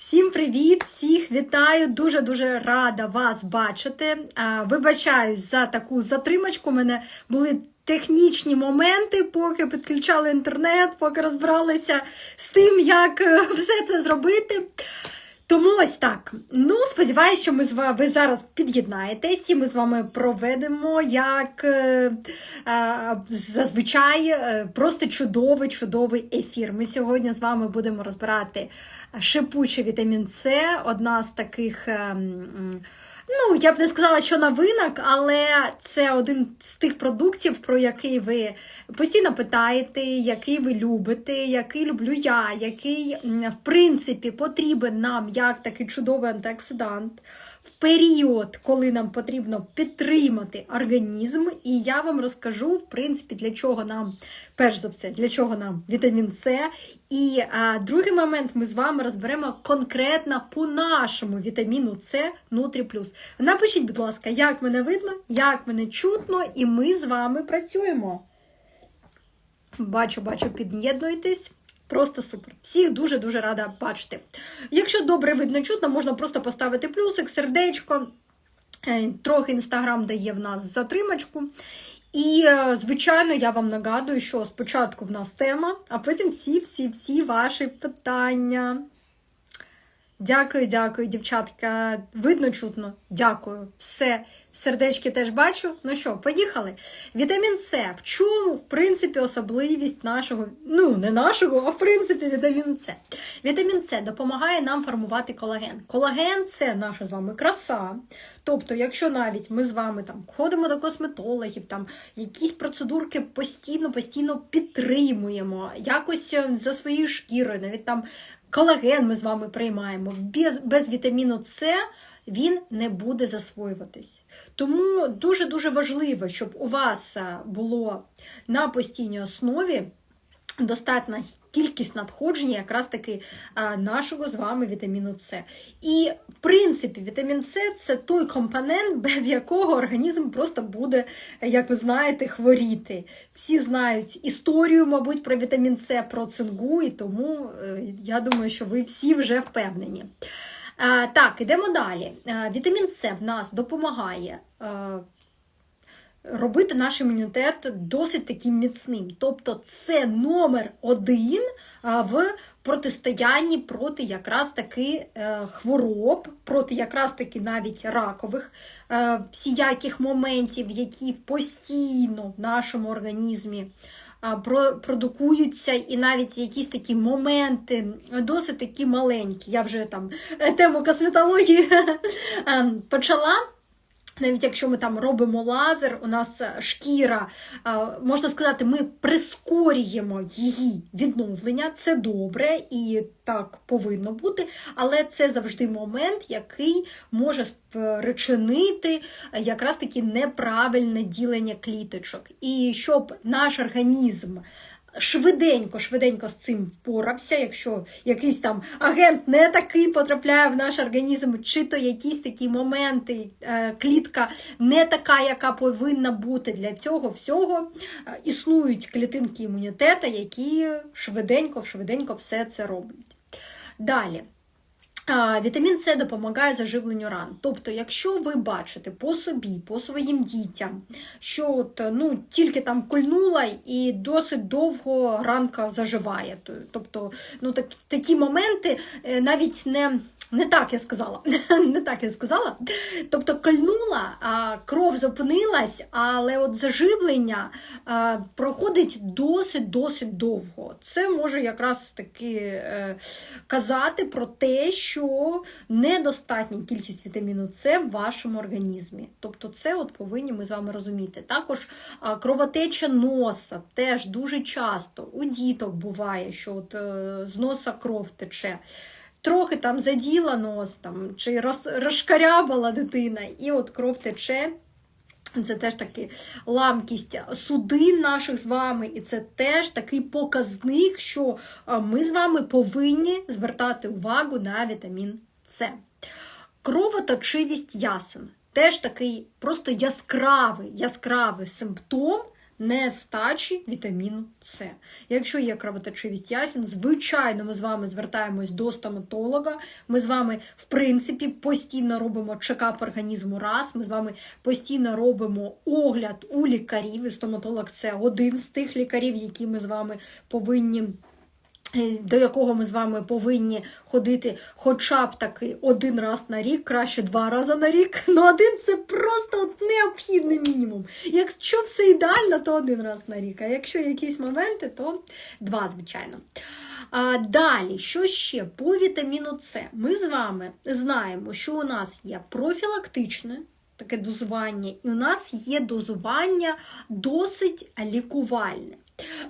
Всім привіт! Всіх вітаю! Дуже дуже рада вас бачити. Вибачаюсь за таку затримочку. У мене були технічні моменти, поки підключали інтернет, поки розбиралися з тим, як е, все це зробити. Тому ось так. Ну, сподіваюся, що ми з вами ви зараз під'єднаєтесь і ми з вами проведемо як е, е, зазвичай е, просто чудовий, чудовий ефір. Ми сьогодні з вами будемо розбирати шипучий вітамін С, одна з таких. е, Ну, я б не сказала, що новинок, але це один з тих продуктів, про який ви постійно питаєте, який ви любите, який люблю я, який, в принципі, потрібен нам як такий чудовий антиоксидант в період, коли нам потрібно підтримати організм. І я вам розкажу, в принципі, для чого нам, перш за все, для чого нам вітамін С. І а, другий момент ми з вами розберемо конкретно по нашому вітаміну С Нутрі Плюс. Напишіть, будь ласка, як мене видно, як мене чутно, і ми з вами працюємо. Бачу, бачу, під'єднуєтесь. Просто супер. Всіх дуже-дуже рада бачити. Якщо добре видно чутно, можна просто поставити плюсик, сердечко. Е, Трохи інстаграм дає в нас затримочку. І, е, звичайно, я вам нагадую, що спочатку в нас тема, а потім всі-всі-всі ваші питання. Дякую, дякую, дівчатка. Видно чутно. Дякую. Все. Сердечки теж бачу. Ну що, поїхали. Вітамін С. В чому, в принципі, особливість нашого, ну, не нашого, а в принципі, вітамін С. Вітамін С допомагає нам формувати колаген. Колаген це наша з вами краса. Тобто, якщо навіть ми з вами там ходимо до косметологів, там якісь процедурки постійно, постійно підтримуємо, якось е, за своєю шкірою, навіть там колаген ми з вами приймаємо. Без, без вітаміну С він не буде засвоюватись. Тому дуже-дуже важливо, щоб у вас було на постійній основі достатня кількість надходження якраз таки нашого з вами вітаміну С. І, в принципі, вітамін С це той компонент, без якого організм просто буде, як ви знаєте, хворіти. Всі знають історію, мабуть, про вітамін С, про цингу, і тому е, я думаю, що ви всі вже впевнені. Так, ідемо далі. Вітамін С в нас допомагає. Робити наш імунітет досить таким міцним. Тобто це номер один в протистоянні проти якраз таки е, хвороб, проти якраз таки навіть ракових е, всіяких моментів, які постійно в нашому організмі. Продукуються і навіть якісь такі моменти досить такі маленькі. Я вже там е, тему косметології е, почала. Навіть якщо ми там робимо лазер, у нас е, шкіра, е, можна сказати, ми прискорюємо її відновлення. Це добре і так повинно бути, але це завжди момент, який може спричинити е, якраз таки неправильне ділення кліточок. І щоб наш організм швиденько, швиденько з цим впорався, якщо якийсь там агент не такий потрапляє в наш організм, чи то якісь такі моменти, е, клітка не така, яка повинна бути для цього всього, е, існують клітинки імунітету, які швиденько, швиденько все це роблять. Далі. Вітамін С допомагає заживленню ран. Тобто, якщо ви бачите по собі, по своїм дітям, що от, ну, тільки там кульнула і досить довго ранка заживає. То- Тобто, ну, так, такі моменти е, навіть не. Не так я сказала. Не так я сказала. Тобто кольнула, а кров зупинилась, але от заживлення проходить досить-досить довго. Це може якраз таки е, казати про те, що недостатня кількість вітаміну С в вашому організмі. Тобто, це от повинні ми з вами розуміти. Також кровотеча носа теж дуже часто у діток буває, що от, е, з носа кров тече. Трохи там заділа нос, там, чи роз, розшкарябала дитина, і от кров тече. Це теж таки ламкість судин наших з вами, і це теж такий показник, що ми з вами повинні звертати увагу на вітамін С. Кровоточивість ясен теж такий просто яскравий, яскравий симптом нестачі вітаміну С. Якщо є кровоточивість ясен, звичайно, ми з вами звертаємось до стоматолога. Ми з вами, в принципі, постійно робимо чекап організму раз. Ми з вами постійно робимо огляд у лікарів. І стоматолог це один з тих лікарів, які ми з вами повинні. Е, До якого ми з вами повинні ходити хоча б таки один раз на рік, краще два рази на рік. Ну один це просто от необхідний мінімум. Якщо все ідеально, то один раз на рік. А якщо якісь моменти, то два, звичайно. А, далі, що ще? По вітаміну С. Ми з вами знаємо, що у нас є профілактичне таке дозування, і у нас є дозування досить лікувальне.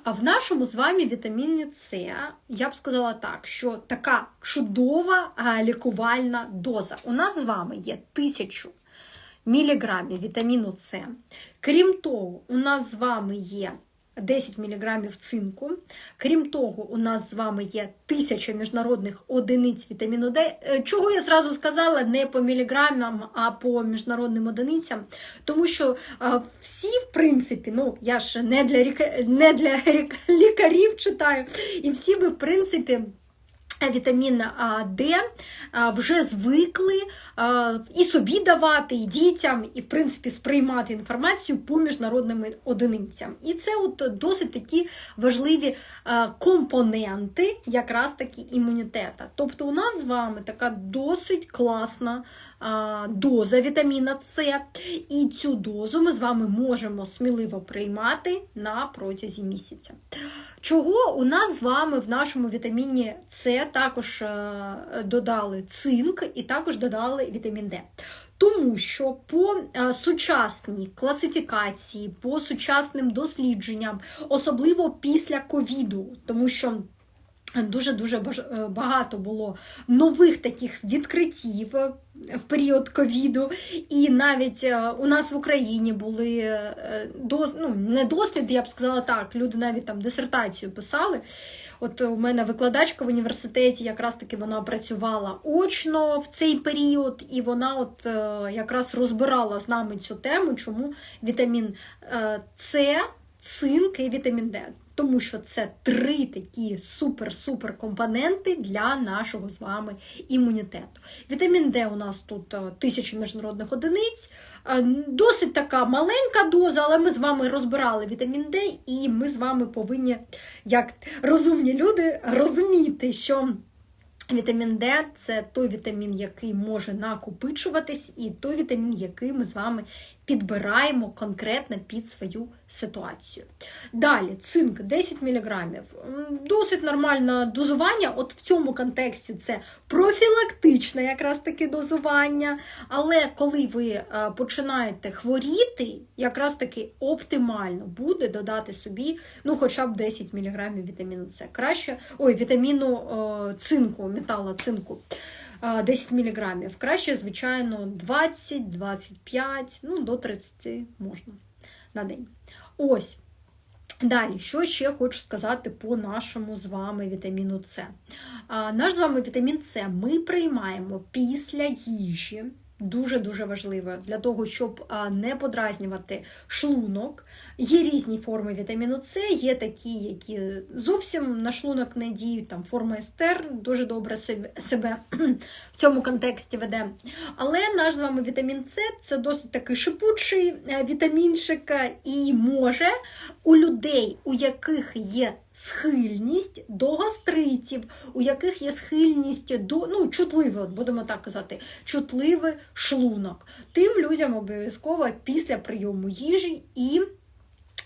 А в нашому з вами вітаміні С, я б сказала так, що така чудова лікувальна доза. У нас з вами є тисячу міліграмів вітаміну С. Крім того, у нас з вами є 10 мг цинку. Крім того, у нас з вами є 1000 міжнародних одиниць вітаміну Д. Е, Чого я зразу сказала, не по міліграмам, а по міжнародним одиницям. Тому що всі, в принципі, ну я ж не для, ріка- не для рік- лікарів читаю, і всі ми, в принципі. Вітамін Д вже звикли і собі давати, і дітям, і в принципі сприймати інформацію по міжнародним одиницям. І це от досить такі важливі компоненти, якраз таки імунітета. Тобто, у нас з вами така досить класна доза вітаміна С, і цю дозу ми з вами можемо сміливо приймати на протязі місяця. Чого у нас з вами в нашому вітаміні С також е, додали цинк і також додали вітамін Д. Тому що по е, сучасній класифікації, по сучасним дослідженням, особливо після ковіду, тому що Дуже дуже е, багато було нових таких відкриттів е, в період ковіду, і навіть е, у нас в Україні були дос, ну, не досліди, я б сказала так. Люди навіть там дисертацію писали. От у мене викладачка в університеті, якраз таки вона працювала очно в цей період, і вона от якраз розбирала з нами цю тему, чому вітамін С, цинк і вітамін Д. Тому що це три такі супер-супер компоненти для нашого з вами імунітету. Вітамін Д у нас тут е, тисячі міжнародних одиниць, е, досить така маленька доза, але ми з вами розбирали вітамін Д, і ми з вами повинні, як розумні люди, розуміти, що. Вітамін Д це той вітамін, який може накопичуватись, і той вітамін, який ми з вами підбираємо конкретно під свою ситуацію. Далі, цинк 10 мг. Досить нормальне дозування. От в цьому контексті це профілактичне якраз таки дозування. Але коли ви е, починаєте хворіти, якраз таки оптимально буде додати собі ну, хоча б 10 мг вітаміну С. Краще, ой, вітаміну е, цинку, металу цинку. Е, 10 мг. Краще, звичайно, 20-25, ну, до 30 можна на день. Ось. Далі, що ще хочу сказати по нашому з вами вітаміну С. Наш з вами вітамін С ми приймаємо після їжі. Дуже-дуже важливо для того, щоб не подразнювати шлунок. Є різні форми вітаміну С, є такі, які зовсім на шлунок не діють. Там форма естер дуже добре себе, в цьому контексті веде. Але наш з вами вітамін С це досить такий шипучий е, вітамінчик, е, і може у людей, у яких є схильність до гастритів, у яких є схильність до ну, чутливий, от будемо так казати, чутливий шлунок. Тим людям обов'язково після прийому їжі і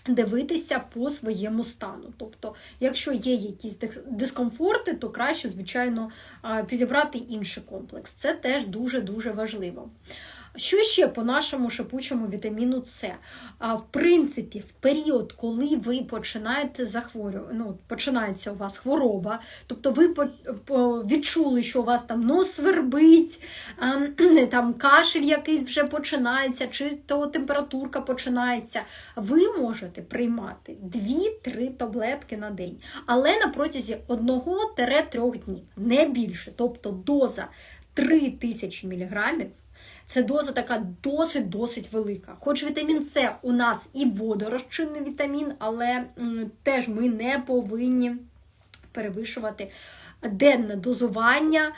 дивитися по своєму стану. Тобто, якщо є якісь дискомфорти, то краще, звичайно, підібрати інший комплекс. Це теж дуже-дуже важливо. Що ще по нашому шипучому вітаміну С? А, в принципі, в період, коли ви починаєте захворювати, ну, починається у вас хвороба, тобто ви відчули, що у вас там нос свербить, ем, там кашель якийсь вже починається, чи то температурка починається, ви можете приймати 2-3 таблетки на день, але на протязі 1-3 днів, не більше. Тобто доза 3000 мг Це доза така досить-досить велика. Хоч вітамін С у нас і водорозчинний вітамін, але теж ми не повинні перевищувати денне дозування,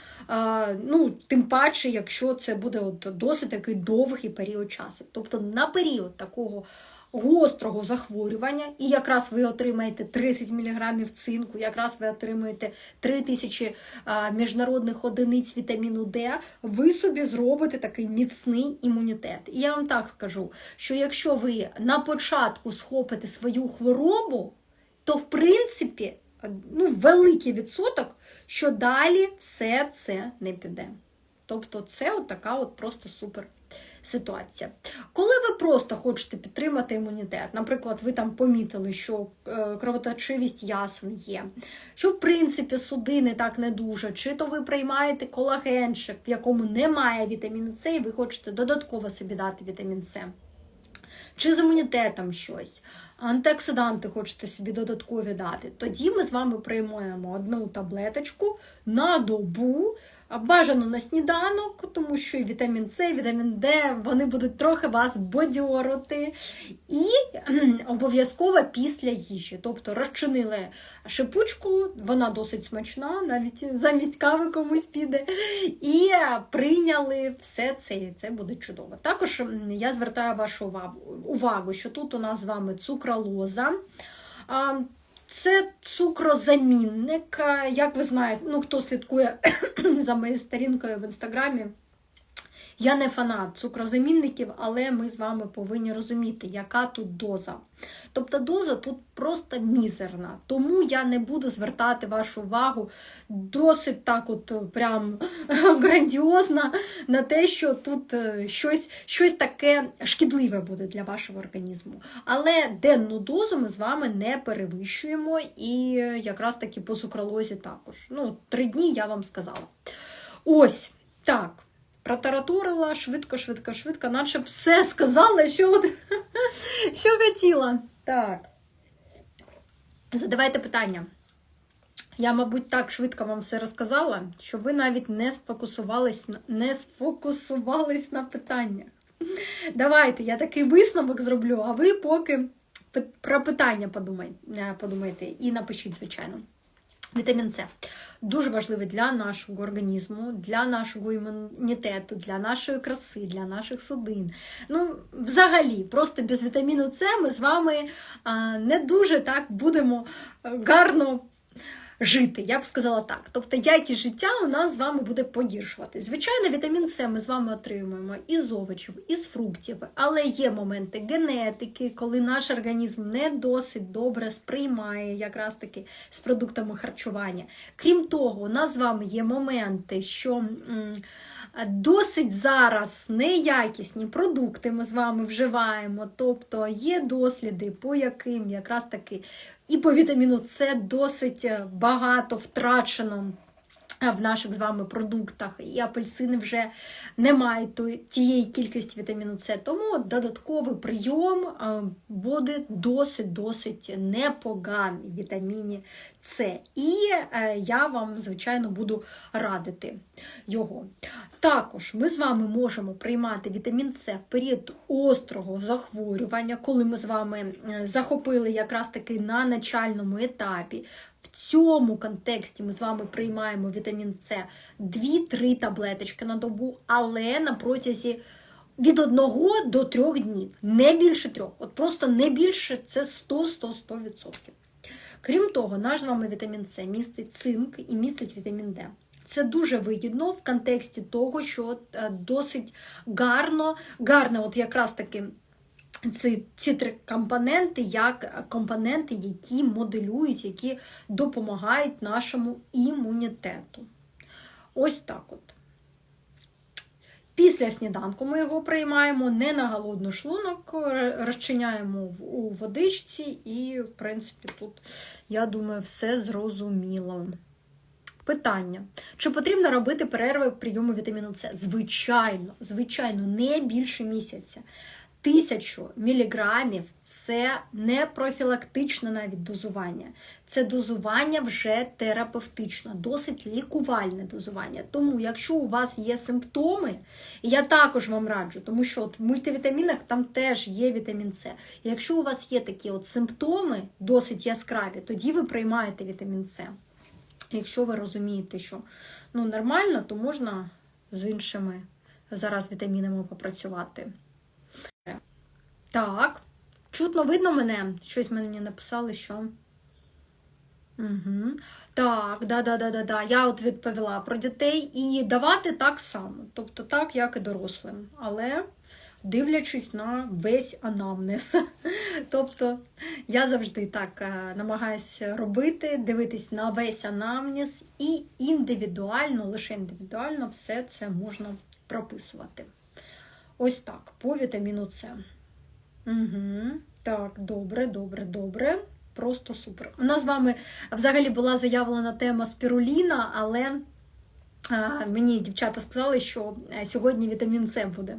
ну, тим паче, якщо це буде от досить такий довгий період часу. Тобто на період такого гострого захворювання, і якраз ви отримаєте 30 мг цинку, якраз ви отримаєте 3000 міжнародних одиниць вітаміну Д, ви собі зробите такий міцний імунітет. І я вам так скажу, що якщо ви на початку схопите свою хворобу, то в принципі ну, великий відсоток, що далі все це не піде. Тобто, це от така от просто супер ситуація. Коли ви просто хочете підтримати імунітет, наприклад, ви там помітили, що е, кровоточивість ясен є, що в принципі судини так не дуже, чи то ви приймаєте колагенчик, в якому немає вітаміну С, і ви хочете додатково собі дати вітамін С. Чи з імунітетом щось, антиоксиданти хочете собі додаткові дати, тоді ми з вами приймаємо одну таблеточку на добу, бажано на сніданок, тому що і вітамін С, і вітамін Д, вони будуть трохи вас бодьорити. І обов'язково після їжі. Тобто розчинили шипучку, вона досить смачна, навіть замість кави комусь піде. І прийняли все це, і це буде чудово. Також я звертаю вашу увагу, увагу, що тут у нас з вами цукралоза. Це цукрозамінник. Як ви знаєте, ну хто слідкує за моєю сторінкою в інстаграмі, я не фанат цукрозамінників, але ми з вами повинні розуміти, яка тут доза. Тобто доза тут просто мізерна. Тому я не буду звертати вашу увагу досить так, от прям грандіозно на те, що тут е, щось, щось таке шкідливе буде для вашого організму. Але денну дозу ми з вами не перевищуємо, і якраз таки по цукролозі також. Ну, три дні я вам сказала. Ось так. Протаратурила швидко, швидко, швидко, наче все сказала, що, що хотіла. Так. Задавайте питання. Я, мабуть, так швидко вам все розказала, що ви навіть не сфокусувались, не сфокусувались на питаннях. Давайте, я такий висновок зроблю, а ви поки про питання е, подумайте і напишіть, звичайно. Вітамін С дуже важливий для нашого організму, для нашого імунітету, для нашої краси, для наших судин. Ну, взагалі, просто без вітаміну С ми з вами не дуже так будемо е, гарно жити. Я б сказала так. Тобто якість життя у нас з вами буде погіршувати. Звичайно, вітамін С ми з вами отримуємо із овочів, із фруктів, але є моменти генетики, коли наш організм не досить добре сприймає якраз таки з продуктами харчування. Крім того, у нас з вами є моменти, що. м, Досить зараз неякісні продукти ми з вами вживаємо, тобто є досліди, по яким якраз таки і по вітаміну С досить е, багато втрачено в наших з вами продуктах, і апельсини вже не мають тієї кількості вітаміну С. Тому додатковий прийом буде досить-досить непоганий вітаміні С. І е, я вам, звичайно, буду радити його. Також ми з вами можемо приймати вітамін С в період острого захворювання, коли ми з вами е, захопили якраз таки на начальному етапі. Цьому контексті ми з вами приймаємо вітамін С 2-3 таблеточки на добу, але на протязі від 1 до 3 днів, не більше трьох. От просто не більше це 100-100-100%. Крім того, наш з вами вітамін С містить цинк і містить вітамін Д. Це дуже вигідно в контексті того, що е, досить гарно, гарно, от якраз таки ці, ці три компоненти, як компоненти, які моделюють, які допомагають нашому імунітету. Ось так от. Після сніданку ми його приймаємо не на голодний шлунок, розчиняємо у водичці, і, в принципі, тут, я думаю, все зрозуміло. Питання: чи потрібно робити перерви в прийому вітаміну С? Звичайно, звичайно, не більше місяця. Тисячу міліграмів це не профілактичне навіть дозування, це дозування вже терапевтичне, досить лікувальне дозування. Тому, якщо у вас є симптоми, я також вам раджу, тому що от в мультивітамінах там теж є вітамін С. Якщо у вас є такі от симптоми досить яскраві, тоді ви приймаєте вітамін С. Якщо ви розумієте, що ну, нормально, то можна з іншими зараз вітамінами попрацювати. Так, чутно видно мене? Щось мені написали, що. Угу. Так, да, да, да, да, да. Я от відповіла про дітей і давати так само, тобто так, як і дорослим, але дивлячись на весь анамнез. Тобто я завжди так е, намагаюся робити, дивитись на весь анамнез і індивідуально, лише індивідуально все це можна прописувати. Ось так, по вітаміну С. Угу. Так, добре, добре, добре. Просто супер. У нас з вами взагалі була заявлена тема спіруліна, але а, мені дівчата сказали, що е, сьогодні вітамін С буде.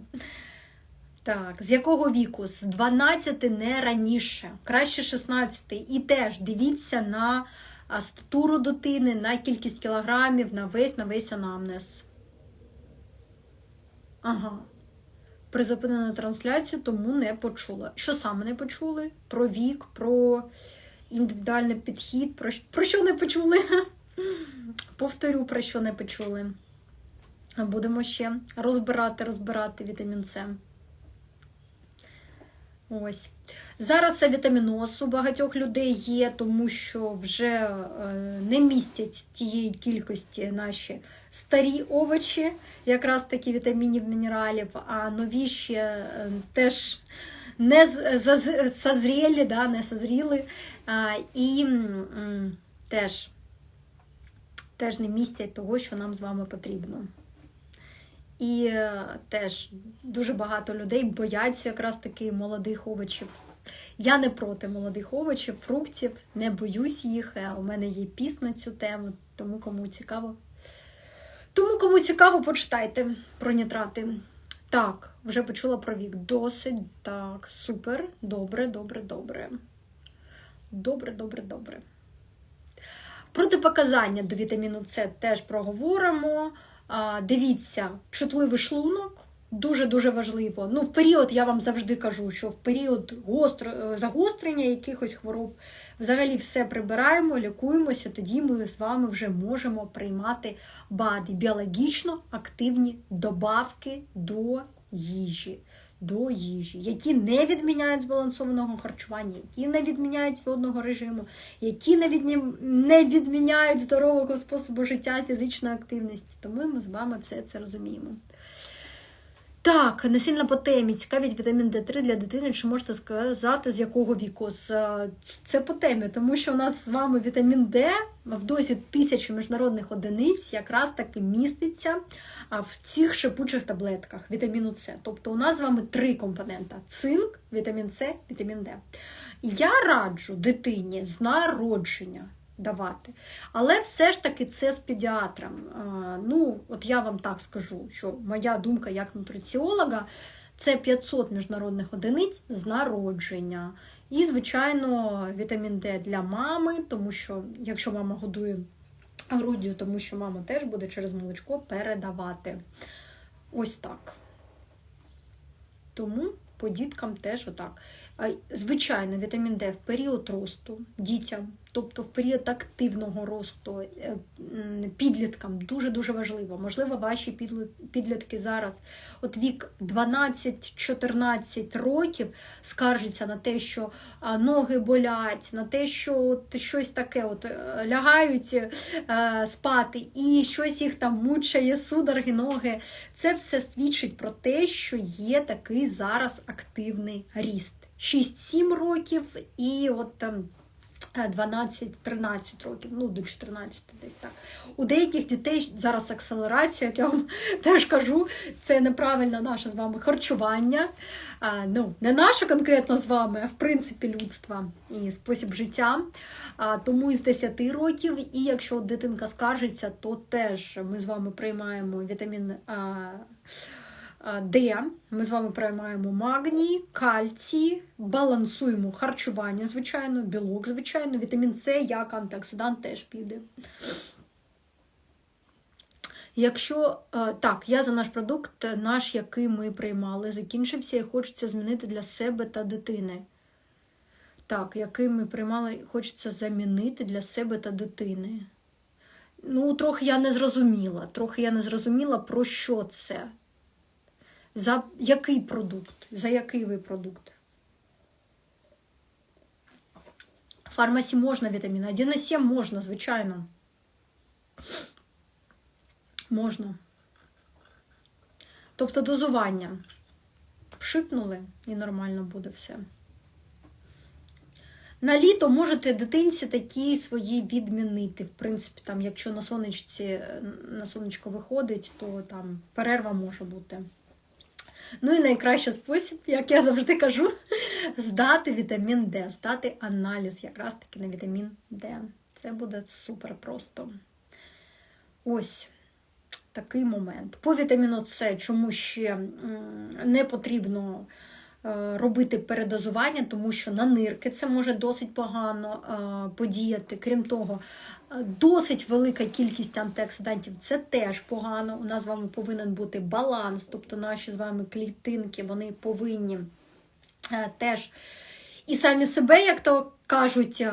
Так, з якого віку? З 12 не раніше, краще 16. І теж дивіться на статуру дитини, на кількість кілограмів, на весь на весь анамнез. Ага. Призупинено трансляцію, тому не почула. Що саме не почули? Про вік, про індивідуальний підхід, про, про що не почули? Повторю, про що не почули. Будемо ще розбирати, розбирати вітамін С. Ось. Зараз вітаміноз у багатьох людей є, тому що вже е, не містять тієї кількості наші старі овочі, якраз такі вітамінів, мінералів, а нові ще е, теж не созріли, да, не созріли, і теж, теж не містять того, що нам з вами потрібно. І е, теж дуже багато людей бояться якраз таки молодих овочів. Я не проти молодих овочів, фруктів, не боюсь їх. Е, у мене є піс на цю тему, тому кому цікаво. Тому, кому цікаво, почитайте про нітрати. Так, вже почула про вік. Досить. Так, супер. Добре, добре, добре. Добре, добре, добре. Протипоказання до вітаміну С теж проговоримо. Дивіться, чутливий шлунок. Дуже-дуже важливо. Ну, в період я вам завжди кажу, що в період гостро, е, загострення якихось хвороб взагалі все прибираємо, лікуємося, тоді ми з вами вже можемо приймати БАДи, біологічно активні добавки до їжі до їжі, які не відміняють збалансованого харчування, які не відміняють водного режиму, які не, відні... відміняють здорового способу життя, фізичної активності. Тому ми з вами все це розуміємо. Так, не сильно по темі. Цікавить вітамін Д3 для дитини. Чи можете сказати, з якого віку? Це по темі, тому що у нас з вами вітамін Д в досі тисячу міжнародних одиниць якраз таки міститься в цих шипучих таблетках вітаміну С. Тобто у нас з вами три компонента: цинк, вітамін С, вітамін Д. Я раджу дитині з народження давати. Але все ж таки це з педіатром. Ну, от я вам так скажу, що моя думка як нутриціолога це 500 міжнародних одиниць з народження. І, звичайно, вітамін Д для мами, тому що якщо мама годує груддю, тому що мама теж буде через молочко передавати. Ось так. Тому по діткам теж отак. Звичайно, вітамін Д в період росту дітям тобто в період активного росту е, підліткам дуже-дуже важливо. Можливо, ваші підлітки зараз, от вік 12-14 років, скаржаться на те, що ноги болять, на те, що от щось таке от е, лягають е, спати, і щось їх там мучає, судороги, ноги. Це все свідчить про те, що є такий зараз активний ріст. 6-7 років і от там. 12-13 років, ну до 14 десь так. У деяких дітей зараз акселерація, як я вам теж кажу, це неправильне наше з вами харчування. А, ну, Не наше конкретно з вами, а в принципі людства і спосіб життя. А, Тому із 10 років, і якщо дитинка скаржиться, то теж ми з вами приймаємо вітамін. А, Д. Ми з вами приймаємо магній, кальцій, балансуємо харчування, звичайно, білок, звичайно, вітамін С як антиоксидант теж піде. Якщо е, так, я за наш продукт, е, наш, який ми приймали, закінчився і хочеться змінити для себе та дитини. Так, який ми приймали, хочеться замінити для себе та дитини. Ну, трохи я не зрозуміла. Трохи я не зрозуміла, про що це. За який продукт? За який ви продукт? Фармасі можна вітамін. 1,7 можна, звичайно. Можна. Тобто дозування. Пшикнули і нормально буде все. На літо можете дитинці такі свої відмінити. В принципі, там, якщо на сонечці на сонечко виходить, то там перерва може бути. Ну і найкращий спосіб, як я завжди кажу, здати вітамін Д, здати аналіз якраз таки на вітамін Д. Це буде супер просто. Ось такий момент. По вітаміну С, чому ще не потрібно робити передозування, тому що на нирки це може досить погано е, подіяти. Крім того, е, досить велика кількість антиоксидантів це теж погано. У нас з вами повинен бути баланс, тобто наші з вами клітинки вони повинні теж. І самі себе, як то кажуть,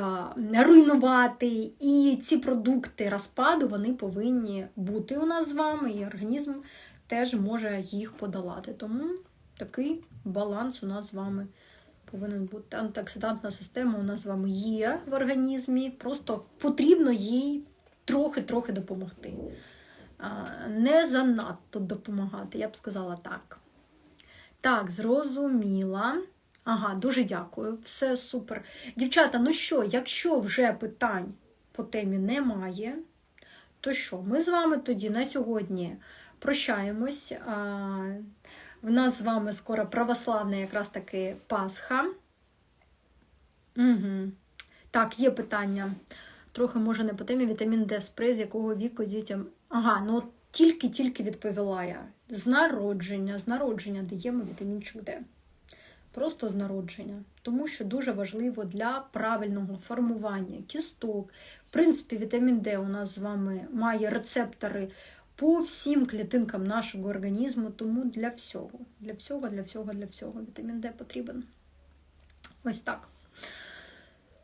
руйнувати. І ці продукти розпаду вони повинні бути у нас з вами, і організм теж може їх подолати. Тому такий баланс у нас з вами повинен бути. Антиоксидантна система у нас з вами є в організмі, просто потрібно їй трохи-трохи допомогти. Не занадто допомагати, я б сказала так. Так, зрозуміла. Ага, дуже дякую, все супер. Дівчата, ну що, якщо вже питань по темі немає, то що, ми з вами тоді на сьогодні прощаємось. В нас з вами скоро православна якраз таки Пасха. Угу. Так, є питання. Трохи, може, не по темі вітамін Д спрей, з якого віку дітям. Ага, ну тільки-тільки відповіла я. З народження, з народження даємо вітамінчик Д просто з народження, тому що дуже важливо для правильного формування кісток. В принципі, вітамін Д у нас з вами має рецептори по всім клітинкам нашого організму, тому для всього, для всього, для всього, для всього вітамін Д потрібен. Ось так.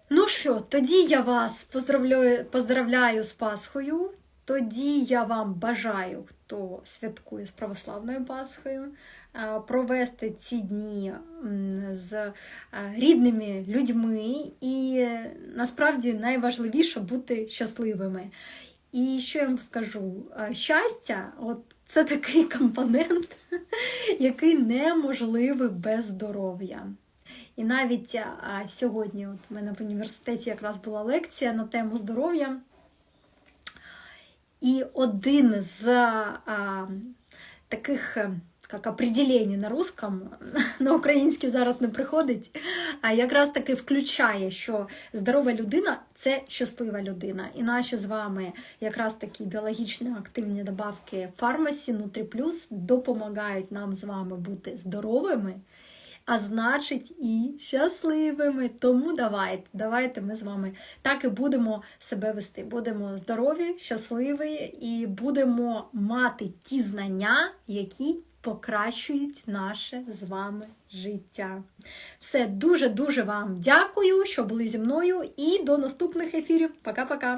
Ну що, тоді я вас поздравляю, поздравляю з Пасхою. Тоді я вам бажаю, хто святкує з православною Пасхою. Е, провести ці дні з е, рідними людьми, і насправді найважливіше бути щасливими. І що я вам скажу? Е, щастя, от це такий компонент, який неможливий без здоров'я. І навіть а, сьогодні, от в мене в університеті якраз була лекція на тему здоров'я. І один з а, таких як определення на русском, на український зараз не приходить, а якраз таки включає, що здорова людина це щаслива людина. І наші з вами якраз такі біологічно активні добавки фармасі, Нутріплюс допомагають нам з вами бути здоровими. А значить, і щасливими. Тому давайте, давайте ми з вами так і будемо себе вести. Будемо здорові, щасливі і будемо мати ті знання, які покращують наше з вами життя. Все, дуже-дуже вам дякую, що були зі мною, і до наступних ефірів. Пока-пока!